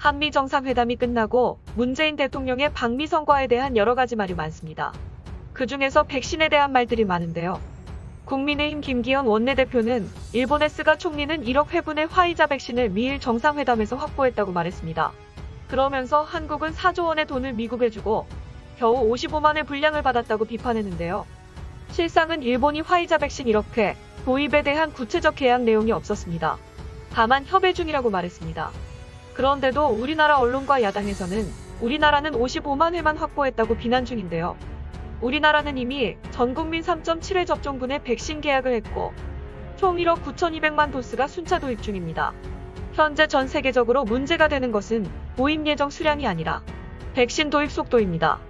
한미 정상회담이 끝나고 문재인 대통령의 방미 성과에 대한 여러 가지 말이 많습니다. 그 중에서 백신에 대한 말들이 많은데요. 국민의힘 김기현 원내대표는 일본의 스가 총리는 1억 회분의 화이자 백신을 미일 정상회담에서 확보했다고 말했습니다. 그러면서 한국은 4조 원의 돈을 미국에 주고 겨우 55만의 분량을 받았다고 비판했는데요. 실상은 일본이 화이자 백신 1억 회 도입에 대한 구체적 계약 내용이 없었습니다. 다만 협의 중이라고 말했습니다. 그런데도 우리나라 언론과 야당에서는 우리나라는 55만 회만 확보했다고 비난 중인데요. 우리나라는 이미 전 국민 3.7회 접종분의 백신 계약을 했고 총 1억 9,200만 도스가 순차 도입 중입니다. 현재 전 세계적으로 문제가 되는 것은 도입 예정 수량이 아니라 백신 도입 속도입니다.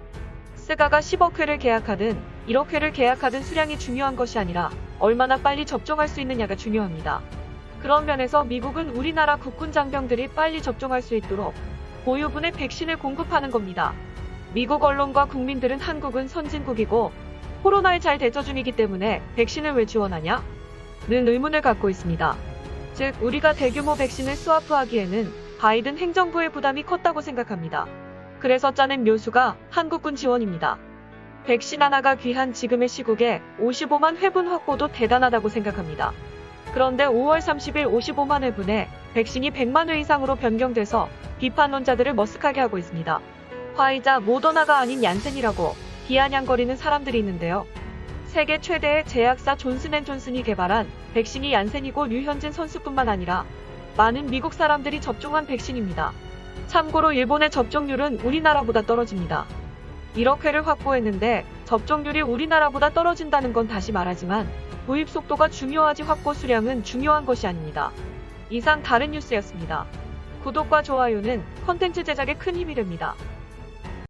스가가 10억 회를 계약하든 1억 회를 계약하든 수량이 중요한 것이 아니라 얼마나 빨리 접종할 수 있느냐가 중요합니다. 그런 면에서 미국은 우리나라 국군 장병들이 빨리 접종할 수 있도록 보유분의 백신을 공급하는 겁니다. 미국 언론과 국민들은 한국은 선진국이고 코로나에 잘 대처 중이기 때문에 백신을 왜 지원하냐? 는 의문을 갖고 있습니다. 즉, 우리가 대규모 백신을 스와프하기에는 바이든 행정부의 부담이 컸다고 생각합니다. 그래서 짜낸 묘수가 한국군 지원입니다. 백신 하나가 귀한 지금의 시국에 55만 회분 확보도 대단하다고 생각합니다. 그런데 5월 30일 55만 회분에 백신이 100만 회 이상으로 변경돼서 비판론자들을 머쓱하게 하고 있습니다. 화이자 모더나가 아닌 얀센이라고 비아냥거리는 사람들이 있는데요. 세계 최대의 제약사 존슨앤존슨이 개발한 백신이 얀센이고 류현진 선수뿐만 아니라 많은 미국 사람들이 접종한 백신입니다. 참고로 일본의 접종률은 우리나라보다 떨어집니다. 1억 회를 확보했는데 접종률이 우리나라보다 떨어진다는 건 다시 말하지만 도입 속도가 중요하지 확보 수량은 중요한 것이 아닙니다. 이상 다른 뉴스였습니다. 구독과 좋아요는 컨텐츠 제작에 큰 힘이 됩니다.